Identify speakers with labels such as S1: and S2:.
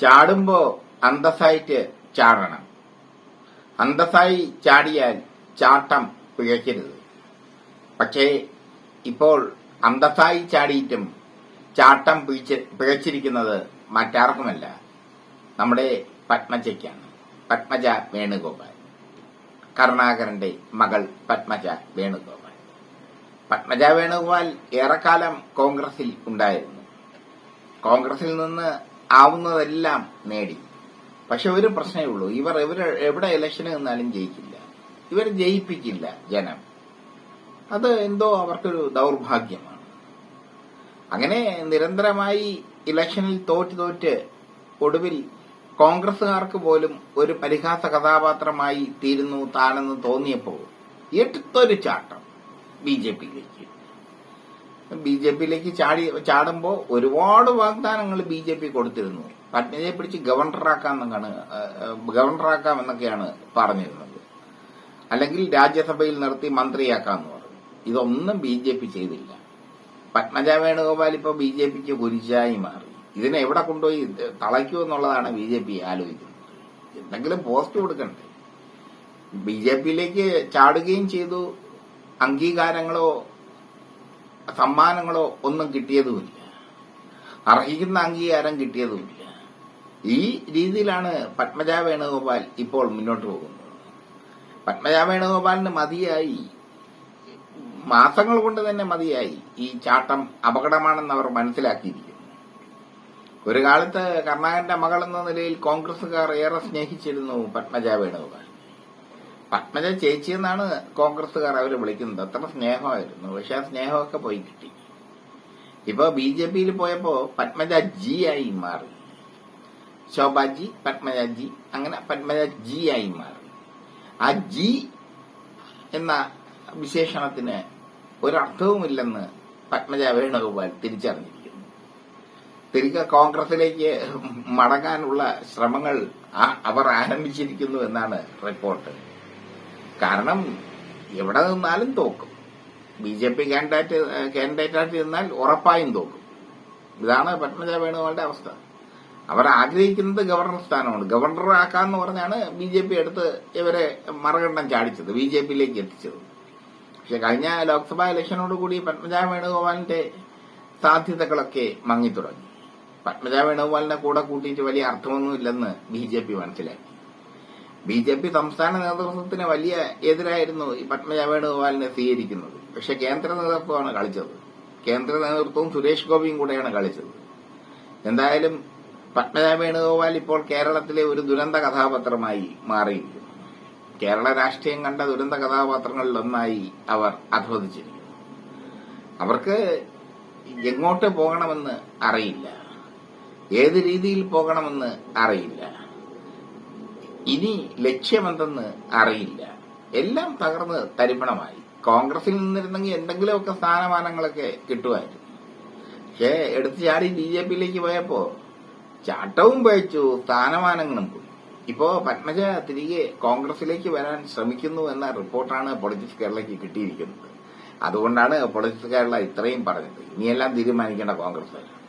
S1: ചാടുമ്പോ അന്തസ്സായിട്ട് ചാടണം. അന്തസ്സായി ചാടിയാൽ ചാട്ടം പിഴയ്ക്കരുത്. പക്ഷേ ഇപ്പോൾ അന്തസ്സായി ചാടിയിട്ടും ചാട്ടം പിഴച്ച് പിഴച്ചിരിക്കുന്നത് മറ്റാർക്കുമല്ല നമ്മുടെ പത്മജയ്ക്കാണ്. പത്മജ വേണുഗോപാൽ. കരുണാകരന്റെ മകൾ പത്മജ വേണുഗോപാൽ. പത്മജ വേണുഗോപാൽ ഏറെക്കാലം കോൺഗ്രസിൽ ഉണ്ടായിരുന്നു. കോൺഗ്രസിൽ നിന്ന് ആവുന്നതെല്ലാം നേടി. പക്ഷെ ഒരു പ്രശ്നമേ ഉള്ളൂ. ഇവർ ഇവർ എവിടെ ഇലക്ഷന് നിന്നാലും ജയിക്കില്ല. ഇവർ ജയിപ്പിക്കില്ല ജനം. അത് എന്തോ അവർക്കൊരു ദൗർഭാഗ്യമാണ്. അങ്ങനെ നിരന്തരമായി ഇലക്ഷനിൽ തോറ്റ് തോറ്റ് ഒടുവിൽ കോൺഗ്രസുകാർക്ക് പോലും ഒരു പരിഹാസ കഥാപാത്രമായി തീരുന്നു താനെന്ന് തോന്നിയപ്പോൾ എട്ടൊരു ചാട്ടം ബി ജെ പിയിലേക്ക്. ബി ജെ പിയിലേക്ക് ചാടി ചാടുമ്പോൾ ഒരുപാട് വാഗ്ദാനങ്ങൾ ബി ജെ പി കൊടുത്തിരുന്നു. പട്നയെ പിടിച്ച് ഗവർണറാക്കാമെന്നൊക്കെയാണ് ഗവർണറാക്കാമെന്നൊക്കെയാണ് പറഞ്ഞിരുന്നത്. അല്ലെങ്കിൽ രാജ്യസഭയിൽ നിർത്തി മന്ത്രിയാക്കാമെന്ന് പറഞ്ഞു. ഇതൊന്നും ബി ജെ പി ചെയ്തില്ല. പത്മജ വേണുഗോപാൽ ഇപ്പൊ ബി ജെ പിക്ക് കുരിശായി മാറി. ഇതിനെ എവിടെ കൊണ്ടുപോയി തളയ്ക്കൂ എന്നുള്ളതാണ് ബി ജെ പി ആലോചിക്കുന്നത്. എന്തെങ്കിലും പോസ്റ്റ് കൊടുക്കണ്ടേ? ബി ജെ പിയിലേക്ക് ചാടുകയും ചെയ്തു. അംഗീകാരങ്ങളോ സമ്മാനങ്ങളോ ഒന്നും കിട്ടിയതുമില്ല. അർഹിക്കുന്ന അംഗീകാരം കിട്ടിയതുമില്ല. ഈ രീതിയിലാണ് പത്മജ വേണുഗോപാൽ ഇപ്പോൾ മുന്നോട്ട് പോകുന്നത്. പത്മജ വേണുഗോപാലിന് മതിയായി. മാസങ്ങൾ കൊണ്ട് തന്നെ മതിയായി. ഈ ചാട്ടം അപകടമാണെന്ന് അവർ മനസ്സിലാക്കിയിരിക്കുന്നു. ഒരു കാലത്ത് കർണാകരന്റെ മകൾ എന്ന നിലയിൽ കോൺഗ്രസുകാർ ഏറെ സ്നേഹിച്ചിരുന്നു പത്മജ വേണുഗോപാൽ. പത്മജ ചേച്ചി എന്നാണ് കോൺഗ്രസുകാർ അവർ വിളിക്കുന്നത്. അത്ര സ്നേഹമായിരുന്നു. പക്ഷെ ആ സ്നേഹമൊക്കെ പോയി കിട്ടി. ഇപ്പൊ ബി ജെ പിയിൽ പോയപ്പോ പത്മജ ജി ആയി മാറി. ശോഭാജി പത്മജ ജി അങ്ങനെ പത്മജ ജി ആയി മാറി. ആ ജി എന്ന വിശേഷണത്തിന് ഒരർത്ഥവുമില്ലെന്ന് പത്മജ വേണുഗോപാൽ തിരിച്ചറിഞ്ഞിരിക്കുന്നു. തിരികെ കോൺഗ്രസിലേക്ക് മടങ്ങാനുള്ള ശ്രമങ്ങൾ അവർ ആരംഭിച്ചിരിക്കുന്നു എന്നാണ് റിപ്പോർട്ട്. കാരണം എവിടെ നിന്നാലും തോക്കും. ബി ജെ പി കാൻഡിഡേറ്റ് കാൻഡിഡേറ്റായിട്ട് നിന്നാൽ ഉറപ്പായും തോക്കും. ഇതാണ് പത്മജ വേണുഗോപാലിന്റെ അവസ്ഥ. അവർ ആഗ്രഹിക്കുന്നത് ഗവർണർ സ്ഥാനമാണ്. ഗവർണർ ആക്കാന്ന് പറഞ്ഞാണ് ബി ജെ പി എടുത്ത് ഇവരെ മറുകണ്ഠം ചാടിച്ചത് ബി ജെ പിയിലേക്ക് എത്തിച്ചത്. പക്ഷെ കഴിഞ്ഞ ലോക്സഭാ ഇലക്ഷനോടുകൂടി പത്മജ വേണുഗോപാലിന്റെ സാധ്യതകളൊക്കെ മങ്ങിത്തുടങ്ങി. പത്മജ വേണുഗോപാലിനെ കൂടെ കൂട്ടിയിട്ട് വലിയ അർത്ഥമൊന്നുമില്ലെന്ന് ബി ജെ പി മനസ്സിലാക്കി. ബി ജെ പി സംസ്ഥാന നേതൃത്വത്തിന് വലിയ എതിരായിരുന്നു ഈ പത്മജ വേണുഗോപാലിനെ സ്വീകരിക്കുന്നത്. പക്ഷെ കേന്ദ്ര നേതൃത്വമാണ് കളിച്ചത്. കേന്ദ്ര നേതൃത്വവും സുരേഷ് ഗോപിയും കൂടെയാണ് കളിച്ചത്. എന്തായാലും പത്മജ വേണുഗോപാൽ ഇപ്പോൾ കേരളത്തിലെ ഒരു ദുരന്ത കഥാപാത്രമായി മാറിയിരിക്കുന്നു. കേരള രാഷ്ട്രീയം കണ്ട ദുരന്ത കഥാപാത്രങ്ങളിലൊന്നായി അവർ അധോദിച്ചിരിക്കുന്നു അവർക്ക് എങ്ങോട്ട് പോകണമെന്ന് അറിയില്ല. ഏത് രീതിയിൽ പോകണമെന്ന് അറിയില്ല. ഇനി ലക്ഷ്യമെന്തെന്ന് അറിയില്ല. എല്ലാം തകർന്ന് തരിപ്പണമായി. കോൺഗ്രസിൽ നിന്നിരുന്നെങ്കിൽ എന്തെങ്കിലുമൊക്കെ സ്ഥാനമാനങ്ങളൊക്കെ കിട്ടുമായിരുന്നു. പക്ഷേ എടുത്തു ചാടി ബി ജെ പിയിലേക്ക് പോയപ്പോ ചാട്ടവും പഴിച്ചു സ്ഥാനമാനങ്ങളും പോയി. ഇപ്പോ പത്മജ തിരികെ കോൺഗ്രസിലേക്ക് വരാൻ ശ്രമിക്കുന്നു എന്ന റിപ്പോർട്ടാണ് പൊളിറ്റിക്സ് കേരളയ്ക്ക് കിട്ടിയിരിക്കുന്നത്. അതുകൊണ്ടാണ് പൊളിറ്റിക്സ് കേരള ഇത്രയും പറഞ്ഞത്. ഇനിയെല്ലാം തീരുമാനിക്കേണ്ട കോൺഗ്രസ്